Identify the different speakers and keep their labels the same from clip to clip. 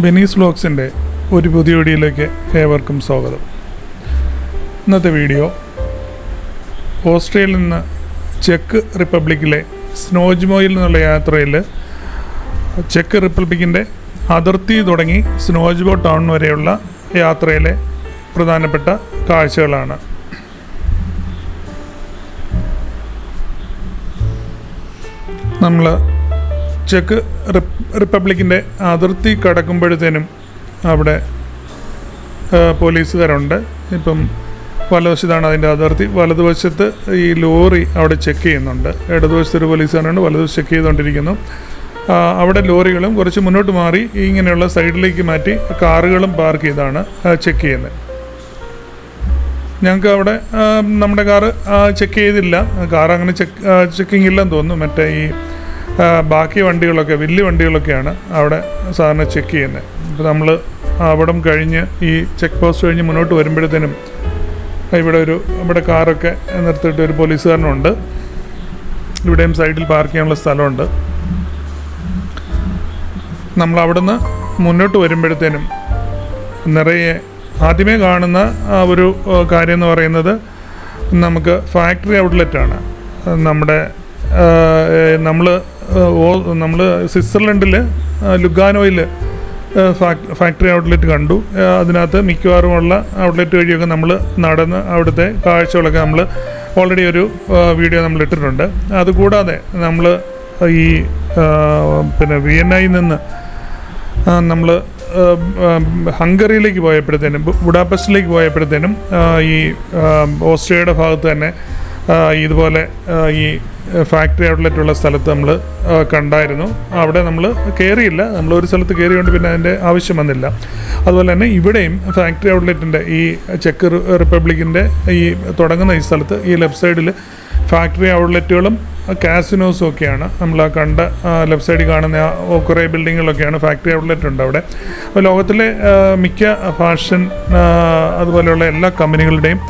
Speaker 1: ബെനീസ് വ്ലോഗ്സിന്റെ ഒരു പുതിയ വീഡിയോയിലേക്ക് ഏവർക്കും സ്വാഗതം. ഇന്നത്തെ വീഡിയോ ഓസ്ട്രേലിയയിൽ നിന്ന് ചെക്ക് റിപ്പബ്ലിക്കിലെ സ്നോജ്മോയിൽ നിന്നുള്ള യാത്രയിൽ ചെക്ക് റിപ്പബ്ലിക്കിന്റെ അതിർത്തി തുടങ്ങി സ്നോജ്മോ ടൗൺ വരെയുള്ള യാത്രയിലെ പ്രധാനപ്പെട്ട കാഴ്ചകളാണ്. നമ്മൾ ചെക്ക് റിപ്പ് റിപ്പബ്ലിക്കിന്റെ അതിർത്തി കടക്കുമ്പോഴത്തേനും അവിടെ പോലീസുകാരുണ്ട്. ഇപ്പം വലതുവശത്താണ് അതിന്റെ അതിർത്തി. വലതുവശത്ത് ഈ ലോറി അവിടെ ചെക്ക് ചെയ്യുന്നുണ്ട്. ഇടതുവശത്ത് ഒരു പോലീസുകാരുണ്ട് വലതുവശത്ത് ചെക്ക് ചെയ്തുകൊണ്ടിരിക്കുന്നു. അവിടെ ലോറികളും കുറച്ച് മുന്നോട്ട് മാറി ഇങ്ങനെയുള്ള സൈഡിലേക്ക് മാറ്റി കാറുകളും പാർക്ക് ചെയ്താണ് ചെക്ക് ചെയ്യുന്നത്. ഞങ്ങൾക്ക് അവിടെ നമ്മുടെ കാറ് ചെക്ക് ചെയ്തില്ല. കാർ അങ്ങനെ ചെക്ക് ചെക്കിംഗ് ഇല്ലെന്ന് തോന്നുന്നു. മറ്റേ ഈ ബാക്കി വണ്ടികളൊക്കെ വലിയ വണ്ടികളൊക്കെയാണ് അവിടെ സാധാരണ ചെക്ക് ചെയ്യുന്നത്. അപ്പോൾ നമ്മൾ അവിടം കഴിഞ്ഞ് ഈ ചെക്ക് പോസ്റ്റ് കഴിഞ്ഞ് മുന്നോട്ട് വരുമ്പോഴത്തേനും ഇവിടെ ഒരു ഇവിടെ കാറൊക്കെ നിർത്തിയിട്ട് ഒരു പോലീസുകാരനുണ്ട്. ഇവിടെയും സൈഡിൽ പാർക്ക് ചെയ്യാനുള്ള സ്ഥലമുണ്ട്. നമ്മൾ അവിടുന്ന് മുന്നോട്ട് വരുമ്പോഴത്തേനും നിറയെ ആദ്യമേ കാണുന്ന ഒരു കാര്യം എന്ന് പറയുന്നത് നമുക്ക് ഫാക്ടറി ഔട്ട്ലെറ്റാണ് നമ്മുടെ നമ്മൾ നമ്മൾ സ്വിറ്റ്സർലൻഡിൽ ലുഗാനോയിൽ ഫാക്ടറി ഔട്ട്ലെറ്റ് കണ്ടു. അതിനകത്ത് മിക്കവാറുമുള്ള ഔട്ട്ലെറ്റ് വഴിയൊക്കെ നമ്മൾ നടന്ന് അവിടുത്തെ കാഴ്ചകളൊക്കെ നമ്മൾ ഓൾറെഡി ഒരു വീഡിയോ നമ്മൾ ഇട്ടിട്ടുണ്ട്. അതുകൂടാതെ നമ്മൾ ഈ പിന്നെ വിയന്നയിൽ നിന്ന് നമ്മൾ ഹംഗറിയിലേക്ക് പോയപ്പോഴത്തേനും ബുഡാപെസ്റ്റിലേക്ക് പോയപ്പോഴത്തേനും ഈ ഓസ്ട്രിയയുടെ ഭാഗത്ത് തന്നെ ഇതുപോലെ ഈ ഫാക്ടറി ഔട്ട്ലെറ്റുള്ള സ്ഥലത്ത് നമ്മൾ കണ്ടായിരുന്നു. അവിടെ നമ്മൾ കയറിയില്ല നമ്മൾ ഒരു സ്ഥലത്ത് കയറിയോണ്ട് പിന്നെ അതിന്റെ ആവശ്യം വന്നില്ല. അതുപോലെ തന്നെ ഇവിടെയും ഫാക്ടറി ഔട്ട്ലെറ്റിന്റെ ഈ ചെക്ക് റിപ്പബ്ലിക്കിന്റെ ഈ തുടങ്ങുന്ന ഈ സ്ഥലത്ത് ഈ ലെഫ്റ്റ് സൈഡിൽ ഫാക്ടറി ഔട്ട്ലെറ്റുകളും കാസിനോസും ഒക്കെയാണ്. നമ്മൾ ആ കണ്ട ലെഫ്റ്റ് സൈഡിൽ കാണുന്ന ആ കുറേ ബിൽഡിങ്ങുകളൊക്കെയാണ് ഫാക്ടറി ഔട്ട്ലെറ്റ് ഉണ്ട് അവിടെ. അപ്പോൾ ലോകത്തിലെ മിക്ക ഫാഷൻ അതുപോലെയുള്ള എല്ലാ കമ്പനികളുടെയും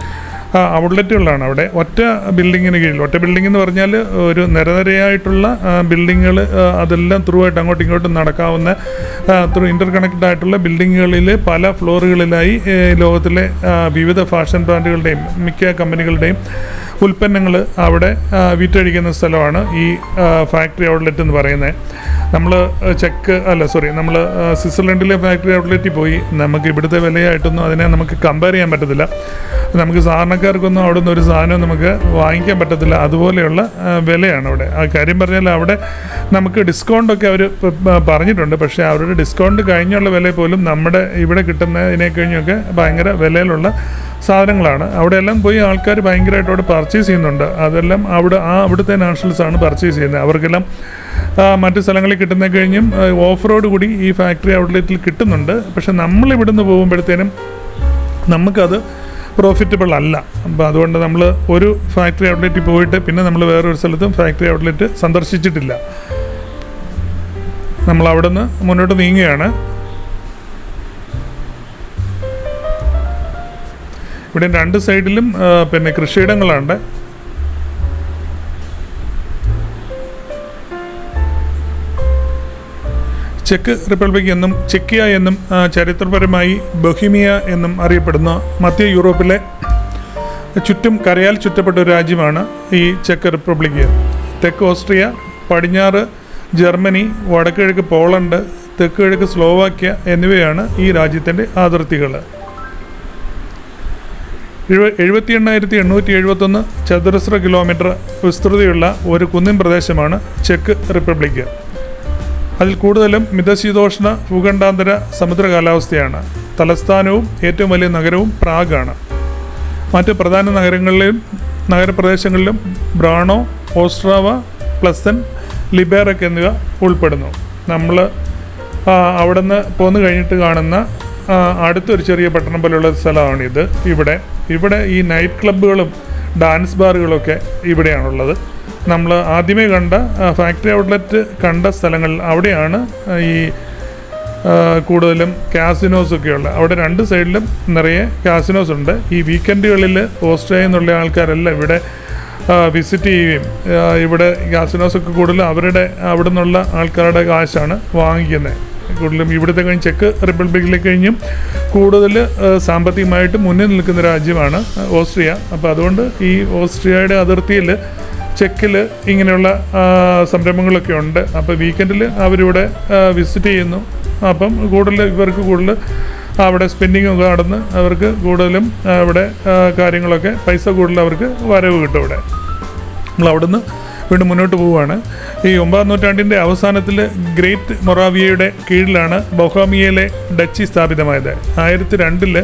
Speaker 1: ഔട്ട്ലെറ്റുകളാണ് അവിടെ. ഒറ്റ ബിൽഡിങ്ങിന് കീഴിൽ. ഒറ്റ ബിൽഡിംഗ് എന്ന് പറഞ്ഞാൽ ഒരു നിരനിരയായിട്ടുള്ള ബിൽഡിങ്ങുകൾ അതെല്ലാം ത്രൂ ആയിട്ട് അങ്ങോട്ടും ഇങ്ങോട്ടും നടക്കാവുന്ന ത്രൂ ഇന്റർ കണക്റ്റഡ് ആയിട്ടുള്ള ബിൽഡിങ്ങുകളിൽ പല ഫ്ലോറുകളിലായി ലോകത്തിലെ വിവിധ ഫാഷൻ ബ്രാൻഡുകളുടെയും മിക്ക കമ്പനികളുടെയും ഉൽപ്പന്നങ്ങൾ അവിടെ വിറ്റഴിക്കുന്ന സ്ഥലമാണ് ഈ ഫാക്ടറി ഔട്ട്ലെറ്റ് എന്ന് പറയുന്നത് നമ്മൾ ചെക്ക് അല്ല സോറി നമ്മൾ സ്വിറ്റ്സർലൻഡിലെ ഫാക്ടറി ഔട്ട്ലെറ്റിൽ പോയി നമുക്ക് ഇവിടുത്തെ വിലയായിട്ടൊന്നും അതിനെ നമുക്ക് കമ്പയർ ചെയ്യാൻ പറ്റത്തില്ല. നമുക്ക് സാധാരണക്കാർക്കൊന്നും അവിടെ നിന്ന് ഒരു സാധനം നമുക്ക് വാങ്ങിക്കാൻ പറ്റത്തില്ല. അതുപോലെയുള്ള വിലയാണ് അവിടെ. ആ കാര്യം പറഞ്ഞാൽ അവിടെ നമുക്ക് ഡിസ്കൗണ്ടൊക്കെ അവർ പറഞ്ഞിട്ടുണ്ട്. പക്ഷേ അവരുടെ ഡിസ്കൗണ്ട് കഴിഞ്ഞുള്ള വില പോലും നമ്മുടെ ഇവിടെ കിട്ടുന്നതിനെ കഴിഞ്ഞൊക്കെ ഭയങ്കര വിലയിലുള്ള സാധനങ്ങളാണ്. അവിടെയെല്ലാം പോയി ആൾക്കാർ ഭയങ്കരമായിട്ട് അവിടെ പർച്ചേസ് ചെയ്യുന്നുണ്ട്. അതെല്ലാം അവിടെ ആ അവിടുത്തെ നാഷണൽസ് ആണ് പർച്ചേസ് ചെയ്യുന്നത്. അവർക്കെല്ലാം മറ്റു സ്ഥലങ്ങളിൽ കിട്ടുന്ന കഴിഞ്ഞും ഓഫ് റോഡ് കൂടി ഈ ഫാക്ടറി ഔട്ട്ലെറ്റിൽ കിട്ടുന്നുണ്ട്. പക്ഷെ നമ്മൾ ഇവിടുന്ന് പോകുമ്പോഴത്തേനും നമുക്കത് പ്രോഫിറ്റബിൾ അല്ല. അപ്പോൾ അതുകൊണ്ട് നമ്മൾ ഒരു ഫാക്ടറി ഔട്ട്ലെറ്റിൽ പോയിട്ട് പിന്നെ നമ്മൾ വേറൊരു സ്ഥലത്തും ഫാക്ടറി ഔട്ട്ലെറ്റ് സന്ദർശിച്ചിട്ടില്ല. നമ്മൾ അവിടെ നിന്ന് മുന്നോട്ട് നീങ്ങുകയാണ്. ഇവിടെ രണ്ട് സൈഡിലും പിന്നെ കൃഷിയിടങ്ങളുണ്ട്. ചെക്ക് റിപ്പബ്ലിക് എന്നും ചെക്കിയ എന്നും ചരിത്രപരമായി ബൊഹിമിയ എന്നും അറിയപ്പെടുന്ന മധ്യ യൂറോപ്പിലെ ചുറ്റും കരയാൽ ചുറ്റപ്പെട്ട ഒരു രാജ്യമാണ് ഈ ചെക്ക് റിപ്പബ്ലിക്. തെക്ക് ഓസ്ട്രിയ പടിഞ്ഞാറ് ജർമ്മനി വടക്കിഴക്ക് പോളണ്ട് തെക്ക് കിഴക്ക് സ്ലോവാക്യ എന്നിവയാണ് ഈ രാജ്യത്തിന്റെ അതിർത്തികൾ എഴുപ എഴുപത്തി എണ്ണായിരത്തി എണ്ണൂറ്റി എഴുപത്തൊന്ന് ചതുരശ്ര കിലോമീറ്റർ വിസ്തൃതിയുള്ള ഒരു കുന്നിൻ പ്രദേശമാണ് ചെക്ക് റിപ്പബ്ലിക്ക് അതിൽ കൂടുതലും മിതശീതോഷ്ണ ഭൂഖണ്ഡാന്തര സമുദ്ര കാലാവസ്ഥയാണ്. തലസ്ഥാനവും ഏറ്റവും വലിയ നഗരവും പ്രാഗാണ്. മറ്റ് പ്രധാന നഗരങ്ങളിലും നഗരപ്രദേശങ്ങളിലും ബ്രാണോ ഓസ്ട്രാവ പ്ലസൻ ലിബേറക് എന്നിവ ഉൾപ്പെടുന്നു. നമ്മൾ അവിടുന്ന് പോന്നു കഴിഞ്ഞിട്ട് കാണുന്ന അടുത്തൊരു ചെറിയ പട്ടണം പോലെയുള്ള സ്ഥലമാണിത്. ഇവിടെ ഇവിടെ ഈ നൈറ്റ് ക്ലബ്ബുകളും ഡാൻസ് ബാറുകളൊക്കെ ഇവിടെയാണുള്ളത്. നമ്മൾ ആദ്യമേ കണ്ട ഫാക്ടറി ഔട്ട്ലെറ്റ് കണ്ട സ്ഥലങ്ങൾ അവിടെയാണ് ഈ കൂടുതലും കാസിനോസൊക്കെ ഉള്ള അവിടെ രണ്ട് സൈഡിലും നിറയെ കാസിനോസ് ഉണ്ട്. ഈ വീക്കെൻഡുകളിൽ ഓസ്ട്രേലിയ എന്നുള്ള ആൾക്കാരെല്ലാം ഇവിടെ വിസിറ്റ് ചെയ്യുകയും ഇവിടെ കാസിനോസൊക്കെ കൂടുതലും അവരുടെ അവിടെ നിന്നുള്ള ആൾക്കാരുടെ കാശാണ് വാങ്ങിക്കുന്നത് കൂടുതലും ഇവിടുത്തെ കഴിഞ്ഞ് ചെക്ക് റിപ്പബ്ലിക്കിലെ കഴിഞ്ഞും കൂടുതൽ സാമ്പത്തികമായിട്ട് മുന്നിൽ നിൽക്കുന്ന രാജ്യമാണ് ഓസ്ട്രിയ. അപ്പോൾ അതുകൊണ്ട് ഈ ഓസ്ട്രിയയുടെ അതിർത്തിയിൽ ചെക്കിൽ ഇങ്ങനെയുള്ള സംരംഭങ്ങളൊക്കെ ഉണ്ട്. അപ്പോൾ വീക്കെൻഡിൽ അവരിവിടെ വിസിറ്റ് ചെയ്യുന്നു. അപ്പം കൂടുതൽ ഇവർക്ക് കൂടുതൽ അവിടെ സ്പെൻഡിങ് ഒക്കെ നടന്ന് അവർക്ക് കൂടുതലും അവിടെ കാര്യങ്ങളൊക്കെ പൈസ കൂടുതൽ അവർക്ക് വരവ് കിട്ടും ഇവിടെ. നമ്മൾ അവിടുന്ന് വീണ്ടും മുന്നോട്ട് പോവുകയാണ്. ഈ ഒമ്പതാം നൂറ്റാണ്ടിന്റെ അവസാനത്തിൽ ഗ്രേറ്റ് മൊറാവിയയുടെ കീഴിലാണ് ബൊഹാമിയയിലെ ഡച്ച് സ്ഥാപിതമായത്. ആയിരത്തി രണ്ടിൽ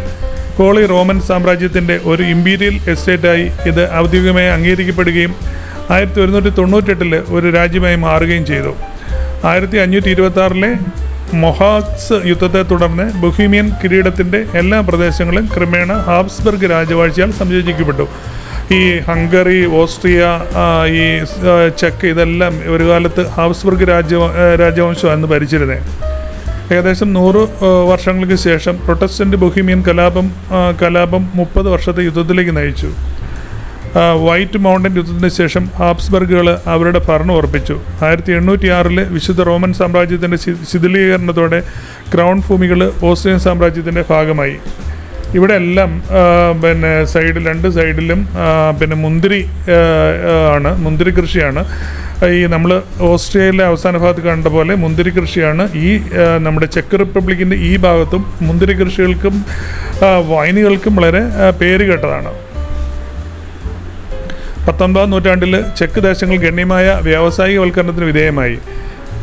Speaker 1: ഹോളി റോമൻ സാമ്രാജ്യത്തിന്റെ ഒരു ഇമ്പീരിയൽ എസ്റ്റേറ്റായി ഇത് ഔദ്യോഗികമായി അംഗീകരിക്കപ്പെടുകയും ആയിരത്തി ഒരുന്നൂറ്റി തൊണ്ണൂറ്റെട്ടിൽ ഒരു രാജ്യമായി മാറുകയും ചെയ്തു. ആയിരത്തി അഞ്ഞൂറ്റി ഇരുപത്തി മൊഹാക്സ് യുദ്ധത്തെ തുടർന്ന് ബൊഹീമിയൻ കിരീടത്തിന്റെ എല്ലാ പ്രദേശങ്ങളും ക്രമേണ ഹാബ്സ്ബർഗ് രാജവാഴ്ചയാൽ സംയോജിക്കപ്പെട്ടു. ഈ ഹംഗറി ഓസ്ട്രിയ ഈ ചെക്ക് ഇതെല്ലാം ഒരു കാലത്ത് ഹൗസ്ബർഗ് രാജ്യ രാജവംശമാണ് ഭരിച്ചിരുന്നത് ഏകദേശം നൂറ് വർഷങ്ങൾക്ക് ശേഷം പ്രൊട്ടസ്റ്റന്റ് ബൊഹീമിയൻ കലാപം കലാപം മുപ്പത് വർഷത്തെ യുദ്ധത്തിലേക്ക് നയിച്ചു. വൈറ്റ് മൗണ്ടൻ യുദ്ധത്തിന് ശേഷം ഹാബ്സ്ബർഗുകൾ അവരുടെ ഭരണം ഉറപ്പിച്ചു. ആയിരത്തി എണ്ണൂറ്റി ആറിലെ വിശുദ്ധ റോമൻ സാമ്രാജ്യത്തിന്റെ ശിഥിലീകരണത്തോടെ ക്രൗൺ ഭൂമികൾ ഓസ്ട്രിയൻ സാമ്രാജ്യത്തിന്റെ ഭാഗമായി. ഇവിടെ എല്ലാം പിന്നെ സൈഡിൽ രണ്ട് സൈഡിലും പിന്നെ മുന്തിരി ആണ് മുന്തിരി കൃഷിയാണ്. ഈ നമ്മൾ ഓസ്ട്രേലിയയിലെ അവസാന ഭാഗത്ത് കണ്ട പോലെ മുന്തിരി കൃഷിയാണ്. ഈ നമ്മുടെ ചെക്ക് റിപ്പബ്ലിക്കിന്റെ ഈ ഭാഗത്തും മുന്തിരി കൃഷികൾക്കും വൈനുകൾക്കും വളരെ പേര് കേട്ടതാണ്. പത്തൊമ്പതാം നൂറ്റാണ്ടിൽ ചെക്ക് ദേശങ്ങൾ ഗണ്യമായ വ്യാവസായികവൽക്കരണത്തിന് വിധേയമായി.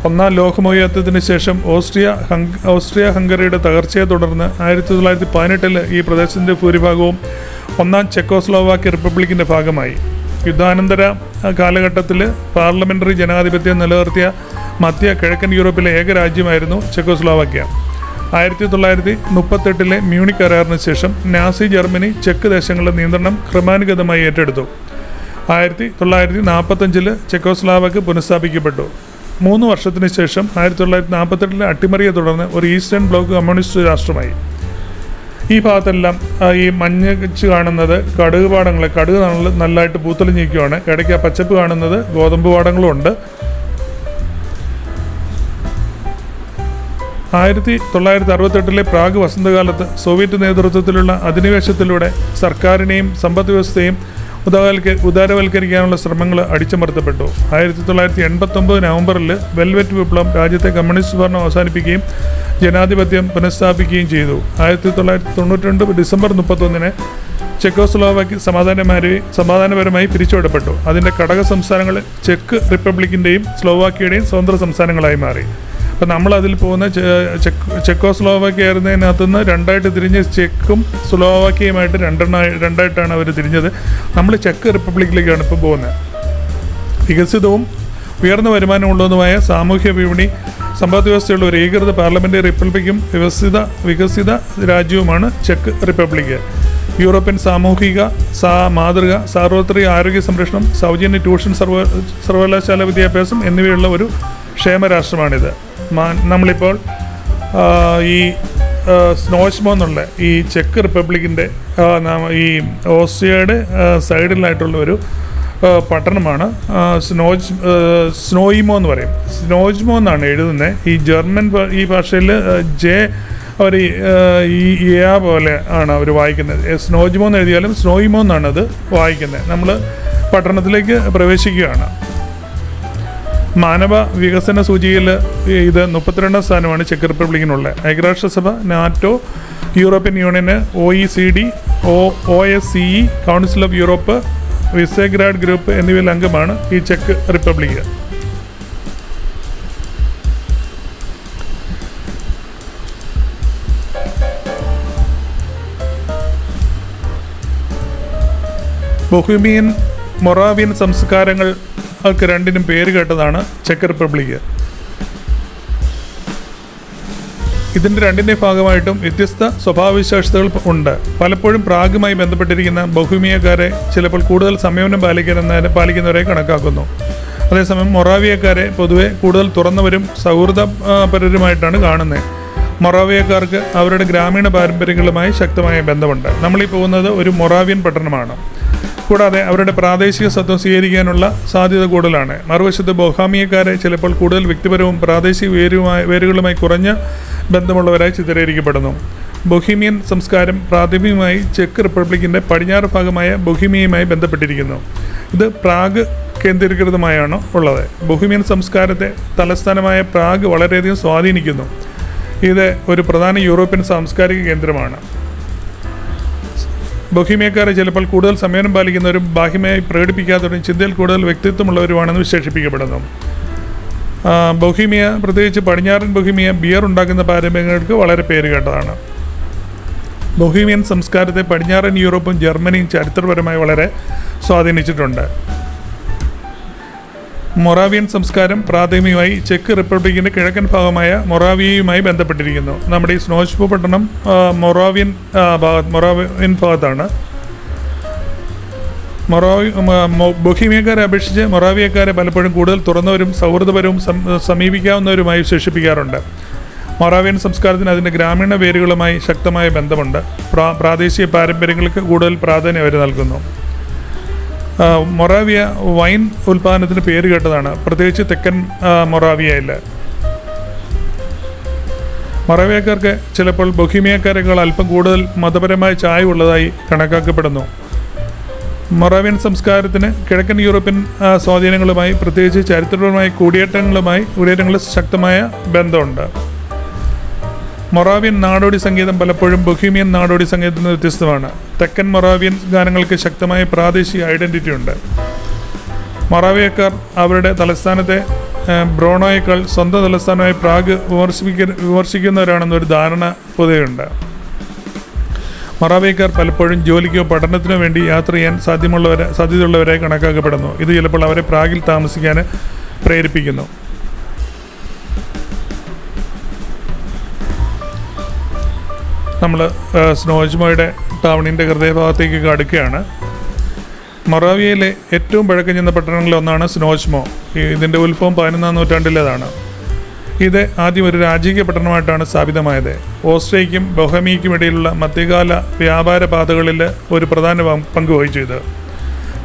Speaker 1: ഒന്നാം ലോകമോയത്വത്തിന് ശേഷം ഓസ്ട്രിയ ഓസ്ട്രിയ ഹംഗറിയുടെ തകർച്ചയെ തുടർന്ന് ആയിരത്തി തൊള്ളായിരത്തി പതിനെട്ടിൽ ഈ പ്രദേശത്തിന്റെ ഭൂരിഭാഗവും ഒന്നാം ചെക്കോസ്ലോവാക്യ റിപ്പബ്ലിക്കിന്റെ ഭാഗമായി. യുദ്ധാനന്തര കാലഘട്ടത്തിൽ പാർലമെന്ററി ജനാധിപത്യം നിലനിർത്തിയ മധ്യ കിഴക്കൻ യൂറോപ്പിലെ ഏക രാജ്യമായിരുന്നു ചെക്കോസ്ലോവാക്യ. ആയിരത്തി തൊള്ളായിരത്തി മുപ്പത്തെട്ടിലെ മ്യൂണിക് കരാറിന് ശേഷം നാസി ജർമ്മനി ചെക്ക് ദേശങ്ങളുടെ നിയന്ത്രണം ക്രമാനുഗതമായി ഏറ്റെടുത്തു. ആയിരത്തി തൊള്ളായിരത്തി നാൽപ്പത്തഞ്ചിൽ ചെക്കോസ്ലാവക്ക് പുനഃസ്ഥാപിക്കപ്പെട്ടു. മൂന്ന് വർഷത്തിന് ശേഷം ആയിരത്തി തൊള്ളായിരത്തി നാൽപ്പത്തെട്ടിലെ അട്ടിമറിയെ തുടർന്ന് ഒരു ഈസ്റ്റേൺ ബ്ലോക്ക് കമ്മ്യൂണിസ്റ്റ് രാഷ്ട്രമായി. ഈ ഭാഗത്തെല്ലാം ഈ മഞ്ഞ വെച്ച് കാണുന്നത് കടുക് പാടങ്ങൾ കടുക് നല്ല നല്ലതായിട്ട് പൂത്തളിഞ്ഞിരിക്കുകയാണ് ഇടയ്ക്ക് ആ പച്ചപ്പ് കാണുന്നത് ഗോതമ്പ് പാടങ്ങളും ഉണ്ട്. ആയിരത്തി തൊള്ളായിരത്തി അറുപത്തെട്ടിലെ പ്രാഗ് വസന്തകാലത്ത് സോവിയറ്റ് നേതൃത്വത്തിലുള്ള അധിനിവേശത്തിലൂടെ സർക്കാരിനെയും സമ്പദ് വ്യവസ്ഥയും ഉദാവൽക്ക ഉദാരവൽക്കരിക്കാനുള്ള ശ്രമങ്ങൾ അടിച്ചമർത്തപ്പെട്ടു. ആയിരത്തി തൊള്ളായിരത്തി എൺപത്തൊമ്പത് നവംബറിൽ വെൽവെറ്റ് വിപ്ലവം രാജ്യത്തെ കമ്മ്യൂണിസ്റ്റ് ഭരണം അവസാനിപ്പിക്കുകയും ജനാധിപത്യം പുനഃസ്ഥാപിക്കുകയും ചെയ്തു. ആയിരത്തി തൊള്ളായിരത്തി തൊണ്ണൂറ്റി രണ്ട് ഡിസംബർ മുപ്പത്തൊന്നിന് ചെക്കോസ്ലോവാക്യ സമാധാനമാരെ സമാധാനപരമായി പിരിച്ചുവിടപ്പെട്ടു. അതിന്റെ ഘടക സംസ്ഥാനങ്ങൾ ചെക്ക് റിപ്പബ്ലിക്കിന്റെയും സ്ലോവാക്കിയുടെയും സ്വതന്ത്ര സംസ്ഥാനങ്ങളായി മാറി. അപ്പം നമ്മളതിൽ പോകുന്ന ചെക്കോ സ്ലോവാക്കി ആയിരുന്നതിനകത്ത് നിന്ന് രണ്ടായിട്ട് തിരിഞ്ഞ് ചെക്കും സ്ലോവാക്യയുമായിട്ട് രണ്ടെണ്ണ രണ്ടായിട്ടാണ് അവർ തിരിഞ്ഞത്. നമ്മൾ ചെക്ക് റിപ്പബ്ലിക്കിലേക്കാണ് ഇപ്പോൾ പോകുന്നത്. വികസിതവും ഉയർന്ന വരുമാനമുള്ളതുമായ സാമൂഹ്യ വിപണി സമ്പദ് വ്യവസ്ഥയുള്ള ഒരു ഏകീകൃത പാർലമെന്ററി റിപ്പബ്ലിക്കും വികസിത വികസിത രാജ്യവുമാണ് ചെക്ക് റിപ്പബ്ലിക്ക് യൂറോപ്യൻ സാമൂഹിക സാ മാതൃക സാർവത്രിക ആരോഗ്യ സംരക്ഷണം സൗജന്യ ട്യൂഷൻ സർവ സർവകലാശാല വിദ്യാഭ്യാസം എന്നിവയുള്ള ഒരു ക്ഷേമരാഷ്ട്രമാണിത്. നമ്മളിപ്പോൾ ഈ സ്നോച്ച്മോ എന്നുള്ള ഈ ചെക്ക് റിപ്പബ്ലിക്കിന്റെ ഈ ഓസ്ട്രിയയുടെ സൈഡിലായിട്ടുള്ള ഒരു പട്ടണമാണ്. സ്നോജ് സ്നോയിമോ എന്ന് പറയും. സ്നോജ്മോ എന്നാണ് എഴുതുന്നത് ഈ ജർമ്മൻ ഈ ഭാഷയിൽ ജെ അവർ ഈ ഇയ പോലെ ആണ് അവർ വായിക്കുന്നത്. സ്നോജ്മോ എന്ന് എഴുതിയാലും സ്നോയിമോ എന്നാണ് അത് വായിക്കുന്നത്. നമ്മൾ പട്ടണത്തിലേക്ക് പ്രവേശിക്കുകയാണ്. മാനവ വികസന സൂചികയിൽ ഇത് മുപ്പത്തിരണ്ടാം സ്ഥാനമാണ് ചെക്ക് റിപ്പബ്ലിക്കിനുള്ളത്. ഐക്യരാഷ്ട്രസഭ NATO European union O E C D O O S C E council of Europe Visegrad group എന്നിവയിൽ അംഗമാണ് ഈ ചെക്ക് റിപ്പബ്ലിക്. ബൊഹീമിയൻ മൊറാവിയൻ സംസ്കാരങ്ങൾ ഒക്കെ രണ്ടിനും പേര് കേട്ടതാണ് ചെക്ക് റിപ്പബ്ലിക്. ഇതിന്റെ രണ്ടിന്റെ ഭാഗമായിട്ടും വ്യത്യസ്ത സ്വഭാവവിശേഷതകൾ ഉണ്ട്. പലപ്പോഴും പ്രാഗുമായി ബന്ധപ്പെട്ടിരിക്കുന്ന ബഹുമിയക്കാരെ ചിലപ്പോൾ കൂടുതൽ സംയമനം പാലിക്കുന്ന പാലിക്കുന്നവരെ കണക്കാക്കുന്നു. അതേസമയം മൊറാവിയക്കാരെ പൊതുവെ കൂടുതൽ തുറന്നവരും സൗഹൃദപരരുമായിട്ടാണ് കാണുന്നത് മൊറാവിയക്കാർക്ക് അവരുടെ ഗ്രാമീണ പാരമ്പര്യങ്ങളുമായി ശക്തമായ ബന്ധമുണ്ട്. നമ്മളീ പോകുന്നത് ഒരു മൊറാവിയൻ പട്ടണമാണ്. കൂടാതെ അവരുടെ പ്രാദേശിക സ്വത്വം സ്വീകരിക്കാനുള്ള സാധ്യത കൂടുതലാണ്. മറുവശത്ത് ബോഹാമിയക്കാരെ ചിലപ്പോൾ കൂടുതൽ വ്യക്തിപരവും പ്രാദേശിക വേരുമായി വേരുകളുമായി കുറഞ്ഞ ബന്ധമുള്ളവരായി ചിത്രീകരിക്കപ്പെടുന്നു. ബൊഹീമിയൻ സംസ്കാരം പ്രാഥമികമായി ചെക്ക് റിപ്പബ്ലിക്കിന്റെ പടിഞ്ഞാറ് ഭാഗമായ ബൊഹീമിയയുമായി ബന്ധപ്പെട്ടിരിക്കുന്നു. ഇത് പ്രാഗ് കേന്ദ്രീകൃതമായാണ് ഉള്ളത്. ബൊഹീമിയൻ സംസ്കാരത്തെ തലസ്ഥാനമായ പ്രാഗ് വളരെയധികം സ്വാധീനിക്കുന്നു. ഇത് ഒരു പ്രധാന യൂറോപ്യൻ സാംസ്കാരിക കേന്ദ്രമാണ്. ബൊഹീമിയക്കാരെ ചിലപ്പോൾ കൂടുതൽ സംയമനം പാലിക്കുന്നവരും ബാഹ്യമായി പ്രകടിപ്പിക്കാത്തവരും ചിന്തയിൽ കൂടുതൽ വ്യക്തിത്വമുള്ളവരുമാണെന്ന് വിശേഷിപ്പിക്കപ്പെടുന്നു. ബൊഹീമിയ പ്രത്യേകിച്ച് പടിഞ്ഞാറൻ ബൊഹീമിയ ബിയർ ഉണ്ടാക്കുന്ന പാരമ്പര്യങ്ങൾക്ക് വളരെ പേര് കേട്ടതാണ്. ബൊഹീമിയൻ സംസ്കാരത്തെ പടിഞ്ഞാറൻ യൂറോപ്പും ജർമ്മനിയും ചരിത്രപരമായി വളരെ സ്വാധീനിച്ചിട്ടുണ്ട്. മൊറാവിയൻ സംസ്കാരം പ്രാഥമികമായി ചെക്ക് റിപ്പബ്ലിക്കിന്റെ കിഴക്കൻ ഭാഗമായ മൊറാവിയയുമായി ബന്ധപ്പെട്ടിരിക്കുന്നു. നമ്മുടെ ഈ സ്നോഷിപ്പ് പട്ടണം മൊറാവിയൻ ഭാഗത്ത് മൊറാവിയൻ ഭാഗത്താണ്. മൊറാവി ബൊഹീമിയക്കാരെ അപേക്ഷിച്ച് മൊറാവിയക്കാരെ പലപ്പോഴും കൂടുതൽ തുറന്നവരും സൗഹൃദപരവും സമീപിക്കാവുന്നവരുമായി വിശേഷിപ്പിക്കാറുണ്ട്. മൊറാവിയൻ സംസ്കാരത്തിന് അതിന്റെ ഗ്രാമീണ വേരുകളുമായി ശക്തമായ ബന്ധമുണ്ട്. പ്രാദേശിക പാരമ്പര്യങ്ങൾക്ക് കൂടുതൽ പ്രാധാന്യം അവർ നൽകുന്നു. മൊറാവിയ വൈൻ ഉൽപ്പാദനത്തിന് പേര് കേട്ടതാണ്. പ്രത്യേകിച്ച് തെക്കൻ മൊറാവിയയിൽ മൊറാവിയക്കാർക്ക് ചിലപ്പോൾ ബൊഹിമിയക്കാരെക്കാൾ അല്പം കൂടുതൽ മതപരമായ ചായ ഉള്ളതായി കണക്കാക്കപ്പെടുന്നു. മൊറാവിയൻ സംസ്കാരത്തിന് കിഴക്കൻ യൂറോപ്യൻ സ്വാധീനങ്ങളുമായി പ്രത്യേകിച്ച് ചരിത്രപരമായ കൂടിയേറ്റങ്ങളുമായി കൂടിയേറ്റങ്ങളിൽ ശക്തമായ ബന്ധമുണ്ട്. മൊറാവിയൻ നാടോടി സംഗീതം പലപ്പോഴും ബൊഹീമിയൻ നാടോടി സംഗീതത്തിൽ നിന്ന് വ്യത്യസ്തമാണ്. തെക്കൻ മൊറാവിയൻ ഗാനങ്ങൾക്ക് ശക്തമായ പ്രാദേശിക ഐഡന്റിറ്റി ഉണ്ട്. മൊറാവിയക്കാർ അവരുടെ തലസ്ഥാനത്തെ ബ്രോണോയേക്കാൾ സ്വന്തം തലസ്ഥാനമായ പ്രാഗ് വിമർശിപ്പിക്ക വിമർശിക്കുന്നവരാണെന്നൊരു ധാരണ പൊതുവെയുണ്ട്. മൊറാവിയക്കാർ പലപ്പോഴും ജോലിക്കോ പഠനത്തിനോ വേണ്ടി യാത്ര ചെയ്യാൻ സാധ്യമുള്ളവരെ സാധ്യതയുള്ളവരായി കണക്കാക്കപ്പെടുന്നു. ഇത് ചിലപ്പോൾ അവരെ പ്രാഗിൽ താമസിക്കാൻ പ്രേരിപ്പിക്കുന്നു. നമ്മൾ സ്നോജ്മോയുടെ ടൗണിന്റെ ഹൃദയഭാഗത്തേക്ക് അടുക്കുകയാണ് മൊറാവിയയിലെ ഏറ്റവും പഴക്കം ചെന്ന പട്ടണങ്ങളിൽ ഒന്നാണ് സ്നോച്ച്മോ ഇതിന്റെ ഉത്ഭവം പതിനൊന്നാം നൂറ്റാണ്ടിലേതാണ്. ഇത് ആദ്യം ഒരു രാജകീയ പട്ടണമായിട്ടാണ് സ്ഥാപിതമായത്. ഓസ്ട്രിയയ്ക്കും ബൊഹമിയയ്ക്കും ഇടയിലുള്ള മധ്യകാല വ്യാപാര പാതകളിൽ ഒരു പ്രധാന പങ്ക് വഹിച്ചു ഇത്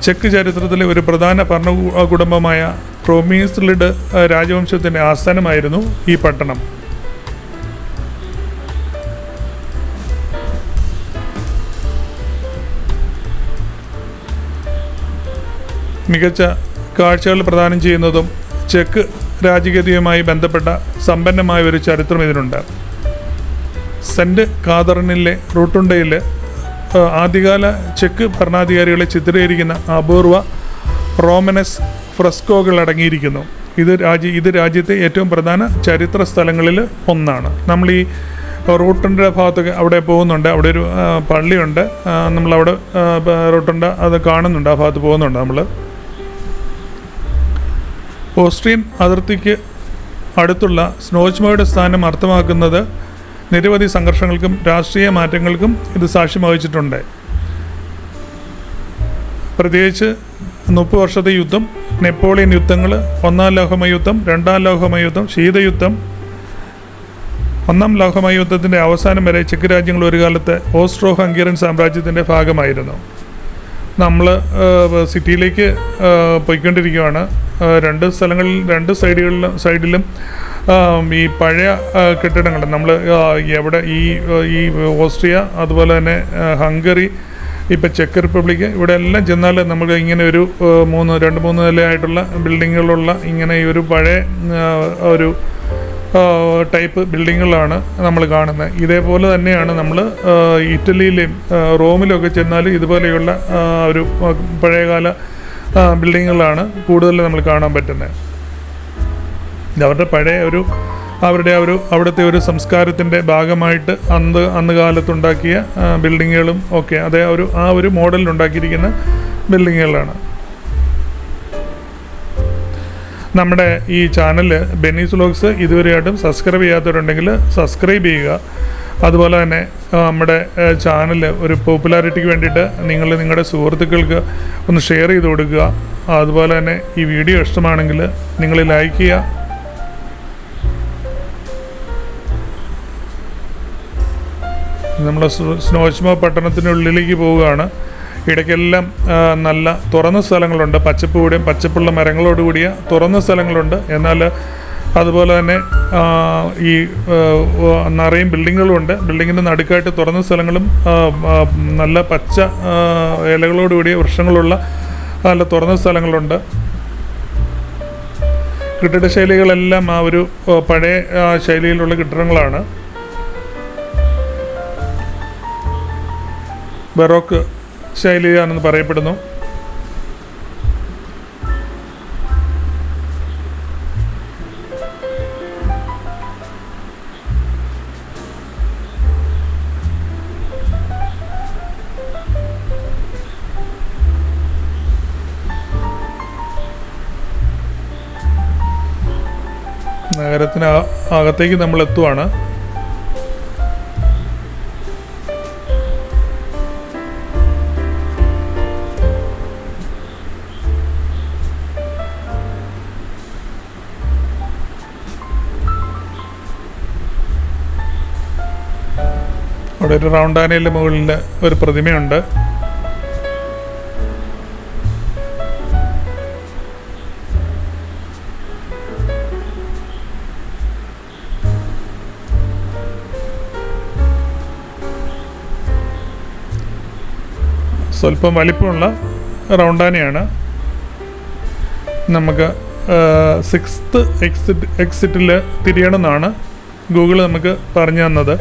Speaker 1: ചെക്ക് ചരിത്രത്തിലെ ഒരു പ്രധാന ഭരണ കുടുംബമായ ക്രോമീസ്ലിഡ് രാജവംശത്തിന്റെ ആസ്ഥാനമായിരുന്നു ഈ പട്ടണം. മികച്ച കാഴ്ചകൾ പ്രദാനം ചെയ്യുന്നതും ചെക്ക് രാജകീയതയുമായി ബന്ധപ്പെട്ട സമ്പന്നമായ ഒരു ചരിത്രം ഇതിനുണ്ട്. സെന്റ് കാതറിനിലെ റൂട്ടുണ്ടയിൽ ആദ്യകാല ചെക്ക് ഭരണാധികാരികളെ ചിത്രീകരിക്കുന്ന അപൂർവ റോമനസ് ഫ്രെസ്കോകൾ അടങ്ങിയിരിക്കുന്നു. ഇത് രാജ്യ ഇത് രാജ്യത്തെ ഏറ്റവും പ്രധാന ചരിത്ര സ്ഥലങ്ങളിൽ ഒന്നാണ്. നമ്മൾ ഈ റൂട്ടന്റെ ഭാഗത്തൊക്കെ അവിടെ പോകുന്നുണ്ട്. അവിടെ ഒരു പള്ളിയുണ്ട്. നമ്മളവിടെ റൂട്ടുണ്ട് അത് കാണുന്നുണ്ട്. ആ ഭാഗത്ത് പോകുന്നുണ്ട് നമ്മൾ ഓസ്ട്രിയൻ അതിർത്തിക്ക് അടുത്തുള്ള സ്നോജ്മയുടെ സ്ഥാനം അർത്ഥമാക്കുന്നത് നിരവധി സംഘർഷങ്ങൾക്കും രാഷ്ട്രീയ മാറ്റങ്ങൾക്കും ഇത് സാക്ഷ്യം വഹിച്ചിട്ടുണ്ട്. പ്രത്യേകിച്ച് മുപ്പത് വർഷത്തെ യുദ്ധം നെപ്പോളിയൻ യുദ്ധങ്ങൾ ഒന്നാം ലോകമയുദ്ധം രണ്ടാം ലോകമയുദ്ധം ശീതയുദ്ധം ഒന്നാം ലോകമയുദ്ധത്തിന്റെ അവസാനം വരെ ചെക്ക് രാജ്യങ്ങൾ ഒരു കാലത്ത് ഓസ്ട്രോ ഹംഗേറിയൻ സാമ്രാജ്യത്തിന്റെ ഭാഗമായിരുന്നു. നമ്മൾ സിറ്റിയിലേക്ക് പോയിക്കൊണ്ടിരിക്കുകയാണ് രണ്ട് സ്ഥലങ്ങളിൽ രണ്ട് സൈഡുകളിലും സൈഡിലും ഈ പഴയ കെട്ടിടങ്ങൾ. നമ്മൾ എവിടെ ഈ ഈ ഓസ്ട്രിയ അതുപോലെ തന്നെ ഹംഗറി ഇപ്പം ചെക്ക് റിപ്പബ്ലിക് ഇവിടെ എല്ലാം ചെന്നാൽ നമുക്ക് ഇങ്ങനെ ഒരു മൂന്ന് രണ്ട് മൂന്ന് നിലയായിട്ടുള്ള ബിൽഡിങ്ങുകളുള്ള ഇങ്ങനെ ഈ ഒരു പഴയ ഒരു ടൈപ്പ് ബിൽഡിങ്ങുകളാണ് നമ്മൾ കാണുന്നത്. ഇതേപോലെ തന്നെയാണ് നമ്മൾ ഇറ്റലിയിലെയും റോമിലൊക്കെ ചെന്നാൽ ഇതുപോലെയുള്ള ഒരു പഴയകാല ബിൽഡിങ്ങുകളാണ് കൂടുതൽ നമ്മൾ കാണാൻ പറ്റുന്നത്. അവരുടെ പഴയ ഒരു അവരുടെ ഒരു അവിടുത്തെ ഒരു സംസ്കാരത്തിന്റെ ഭാഗമായിട്ട് അന്ന് അന്ന് കാലത്തുണ്ടാക്കിയ ബിൽഡിങ്ങുകളും ഒക്കെ അതേ ഒരു ആ ഒരു മോഡലിൽ ഉണ്ടാക്കിയിരിക്കുന്ന ബിൽഡിങ്ങുകളാണ്. നമ്മുടെ ഈ ചാനൽ ബെന്നീസ് വ്ലോഗ്സ് ഇതുവരെയായിട്ടും സബ്സ്ക്രൈബ് ചെയ്യാത്തവരുണ്ടെങ്കിൽ സബ്സ്ക്രൈബ് ചെയ്യുക. അതുപോലെ തന്നെ നമ്മുടെ ചാനൽ ഒരു പോപ്പുലാരിറ്റിക്ക് വേണ്ടിയിട്ട് നിങ്ങൾ നിങ്ങളുടെ സുഹൃത്തുക്കൾക്ക് ഒന്ന് ഷെയർ ചെയ്ത് കൊടുക്കുക. അതുപോലെ തന്നെ ഈ വീഡിയോ ഇഷ്ടമാണെങ്കിൽ നിങ്ങൾ ലൈക്ക് ചെയ്യുക. നമ്മൾ സ്നോച്ച്മ പട്ടണത്തിനുള്ളിലേക്ക് പോവുകയാണ്. ഇടയ്ക്കെല്ലാം നല്ല തുറന്ന സ്ഥലങ്ങളുണ്ട്. പച്ചപ്പ് കൂടിയും പച്ചപ്പുള്ള മരങ്ങളോട് കൂടിയ തുറന്ന സ്ഥലങ്ങളുണ്ട്. എന്നാൽ അതുപോലെ തന്നെ ഈ നിറയും ബിൽഡിങ്ങുകളുണ്ട് ബിൽഡിങ്ങിന്റെ നടുക്കായിട്ട് തുറന്ന സ്ഥലങ്ങളും നല്ല പച്ച ഇലകളോടുകൂടിയ വൃക്ഷങ്ങളുള്ള നല്ല തുറന്ന സ്ഥലങ്ങളുണ്ട്. കെട്ടിട ശൈലികളെല്ലാം ആ ഒരു പഴയ ശൈലിയിലുള്ള കെട്ടിടങ്ങളാണ്. ബറോക്ക് ശൈലിയാണെന്ന് പറയപ്പെടുന്നു. നഗരത്തിന് അകത്തേക്ക് നമ്മൾ എത്തുവാണ് അവിടെ ഒരു റൗണ്ട് ആനയിൽ മുകളിൽ ഒരു പ്രതിമയുണ്ട്. സ്വല്പം വലിപ്പമുള്ള റൗണ്ടാനയാണ് നമുക്ക് സിക്സ് എക്സിറ്റ് എക്സിറ്റിൽ തിരിയണമെന്നാണ് ഗൂഗിൾ നമുക്ക് പറഞ്ഞു തന്നത്.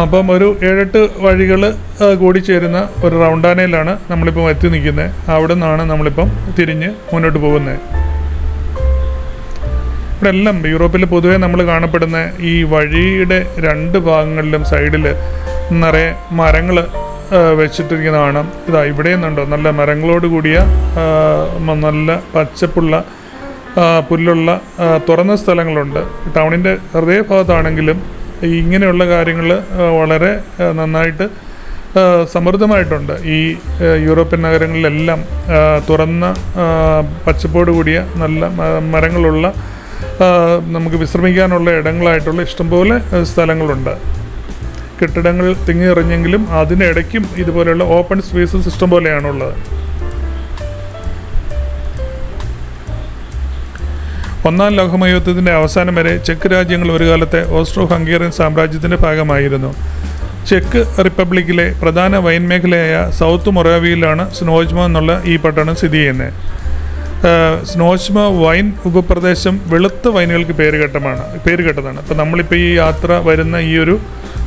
Speaker 1: അപ്പം ഒരു ഏഴെട്ട് വഴികൾ കൂടിച്ചേരുന്ന ഒരു റൗണ്ടാനയിലാണ് നമ്മളിപ്പം എത്തി നിൽക്കുന്നത് അവിടെ നിന്നാണ് നമ്മളിപ്പം തിരിഞ്ഞ് മുന്നോട്ട് പോകുന്നത് ഇവിടെ എല്ലാം യൂറോപ്പിൽ പൊതുവേ നമ്മൾ കാണപ്പെടുന്ന ഈ വഴിയുടെ രണ്ട് ഭാഗങ്ങളിലും സൈഡിൽ നിറയെ മരങ്ങൾ വെച്ചിട്ടിരിക്കുന്ന കാണാം. ഇതാ ഇവിടെ നിന്നുണ്ടോ നല്ല മരങ്ങളോട് കൂടിയ നല്ല പച്ചപ്പുള്ള പുല്ലുള്ള തുറന്ന സ്ഥലങ്ങളുണ്ട്. ടൗണിന്റെ ഹൃദയഭാഗത്താണെങ്കിലും ഇങ്ങനെയുള്ള കാര്യങ്ങൾ വളരെ നന്നായിട്ട് സമൃദ്ധമായിട്ടുണ്ട്. ഈ യൂറോപ്യൻ നഗരങ്ങളിലെല്ലാം തുറന്ന പച്ചപ്പോട് കൂടിയ നല്ല മരങ്ങളുള്ള നമുക്ക് വിശ്രമിക്കാനുള്ള ഇടങ്ങളായിട്ടുള്ള ഇഷ്ടംപോലെ സ്ഥലങ്ങളുണ്ട്. കെട്ടിടങ്ങൾ തിങ്ങിയിറഞ്ഞെങ്കിലും അതിനിടയ്ക്കും ഇതുപോലെയുള്ള ഓപ്പൺ സ്പേസസ് ഇഷ്ടം പോലെയാണുള്ളത് ഒന്നാം ലോകമയുദ്ധത്തിന്റെ അവസാനം വരെ ചെക്ക് രാജ്യങ്ങൾ ഒരു കാലത്തെ ഓസ്ട്രോ ഹംഗേറിയൻ സാമ്രാജ്യത്തിന്റെ ഭാഗമായിരുന്നു. ചെക്ക് റിപ്പബ്ലിക്കിലെ പ്രധാന വൈൻ മേഖലയായ സൗത്ത് മൊറാവിയിലാണ് സ്നോജ്മ എന്നുള്ള ഈ പട്ടണം സ്ഥിതി ചെയ്യുന്നത്. സ്നോജ്മ വൈൻ ഉപപ്രദേശം വെളുത്ത വൈനുകൾക്ക് പേരുകെട്ടമാണ് പേരുകെട്ടതാണ്. അപ്പോൾ നമ്മളിപ്പോൾ ഈ യാത്ര വരുന്ന ഈ ഒരു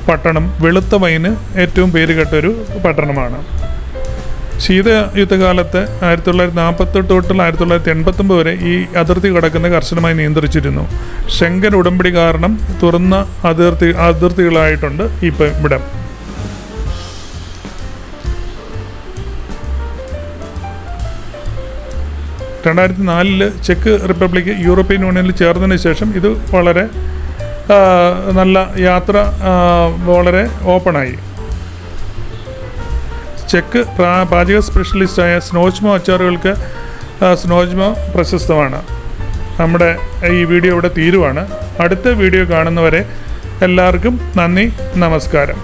Speaker 1: പട്ടണം വെളുത്ത വൈന് ഏറ്റവും പേരുകെട്ട ഒരു പട്ടണമാണ്. ശീത യുദ്ധകാലത്ത് ആയിരത്തി തൊള്ളായിരത്തി നാൽപ്പത്തെട്ട് തൊട്ടുള്ള ആയിരത്തി തൊള്ളായിരത്തി എൺപത്തൊമ്പത് വരെ ഈ അതിർത്തി കടക്കുന്ന കർശനമായി നിയന്ത്രിച്ചിരുന്നു. ഷെങ്കൻ ഉടമ്പടി കാരണം തുറന്ന അതിർത്തി അതിർത്തികളായിട്ടുണ്ട് ഇപ്പം ഇവിടെ. രണ്ടായിരത്തി നാലിൽ ചെക്ക് റിപ്പബ്ലിക് യൂറോപ്യൻ യൂണിയനിൽ ചേർന്നതിന് ശേഷം ഇത് വളരെ നല്ല യാത്ര വളരെ ഓപ്പണായി. ചെക്ക് പാചക സ്പെഷ്യലിസ്റ്റായ സ്നോജ്മോ അച്ചാറുകൾക്ക് സ്നോജ്മോ പ്രശസ്തമാണ്. നമ്മുടെ ഈ വീഡിയോ ഇവിടെ തീരുവാണ്. അടുത്ത വീഡിയോ കാണുന്നവരെ എല്ലാവർക്കും നന്ദി നമസ്കാരം.